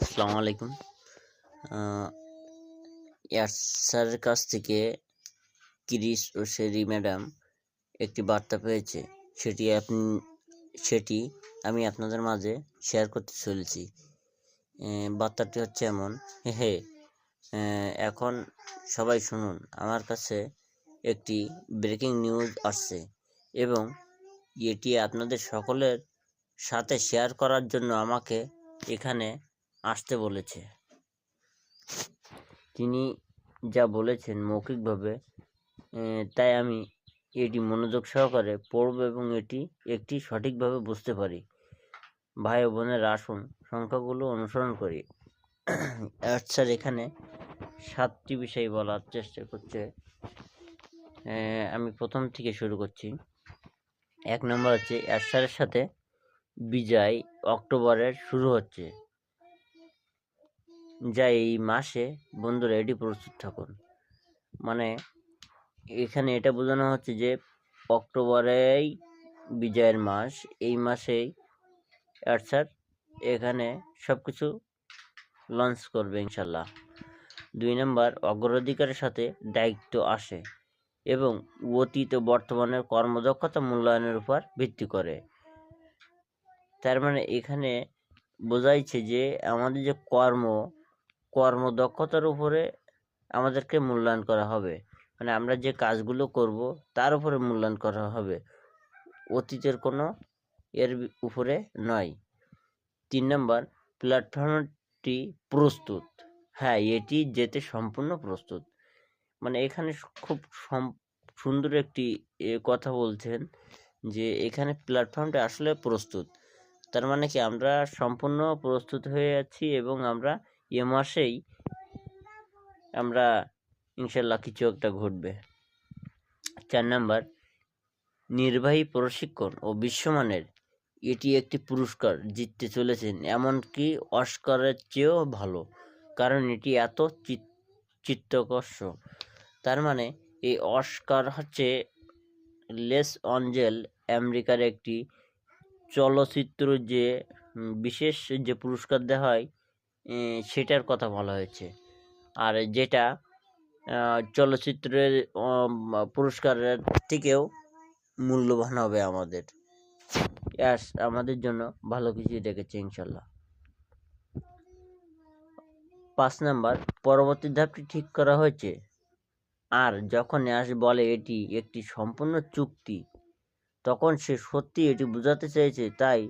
আসসালামু আলাইকুম। ইয়ার স্যারের কাছ থেকে ক্রিস ও শেরি ম্যাডাম একটি বার্তা পেয়েছে। সেটি আপনি, সেটি আমি আপনাদের মাঝে শেয়ার করতে চলেছি। বার্তাটি হচ্ছে এমন, হে এখন সবাই শুনুন, আমার কাছে একটি ব্রেকিং নিউজ আসছে এবং এটি আপনাদের সকলের সাথে শেয়ার করার জন্য আমাকে এখানে আসতে বলেছে। তিনি যা বলেছেন মৌখিকভাবে তাই আমি এটি মনোযোগ সহকারে পড়ব এবং এটি একটি সঠিকভাবে বুঝতে পারি। ভাই বোনের, আসন সংখ্যাগুলো অনুসরণ করি। স্যার, এখানে সাতটি বিষয় বলার চেষ্টা করছে। আমি প্রথম থেকে শুরু করছি। এক নম্বর হচ্ছে স্যারের সাথে বিজয় অক্টোবরের শুরু হচ্ছে। যা এই মাসে বন্ধুরা এটি প্রস্তুত থাকুন। মানে এখানে এটা বোঝানো হচ্ছে যে অক্টোবরেই বিজয়ের মাস, এই মাসেই অ্যাডসার এখানে সব কিছু লঞ্চ করবে ইনশাল্লাহ। দুই নম্বর, অগ্রাধিকারের সাথে দায়িত্ব আসে এবং অতীত বর্তমানের কর্মদক্ষতা মূল্যায়নের উপর ভিত্তি করে। তার মানে এখানে বোঝাইছে যে আমাদের যে কর্ম কর্মদক্ষতার উপরে আমাদেরকে মূল্যায়ন করা হবে। মানে আমরা যে কাজগুলো করব, তার উপরে মূল্যায়ন করা হবে। অতীতের কোনো এর উপরে নয়। তিন নম্বর, প্ল্যাটফর্মটি প্রস্তুত। হ্যাঁ এটি যেতে সম্পূর্ণ প্রস্তুত। মানে এখানে খুব সুন্দর একটি কথা বলছেন যে এখানে প্ল্যাটফর্মটা আসলে প্রস্তুত। তার মানে কি আমরা সম্পূর্ণ প্রস্তুত হয়ে আছি এবং আমরা এ মাসেই আমরা ইনশাল্লাহ কিছু একটা ঘটবে। চার নাম্বার, নির্বাহী প্রশিক্ষণ ও বিশ্বমানের এটি একটি পুরস্কার জিততে চলেছেন, এমনকি অস্কারের চেয়েও ভালো, কারণ এটি এত চিত- চিত্তাকর্ষক। তার মানে এই অস্কার হচ্ছে লেস অঞ্জেল আমেরিকার একটি চলচ্চিত্র যে বিশেষ যে পুরস্কার দেওয়া হয় সেটার কথা বলা হয়েছে। আর যেটা চলচ্চিত্রের পুরস্কারের থেকেও মূল্যবান হবে আমাদের। ইয়াস আমাদের জন্য ভালো কিছু রেখেছে ইনশাল্লাহ। পাঁচ নাম্বার, পরবর্তী ধাপটি ঠিক করা হয়েছে। আর যখন অ্যাশ বলে এটি একটি সম্পূর্ণ চুক্তি, তখন সে সত্যি এটি বোঝাতে চেয়েছে, তাই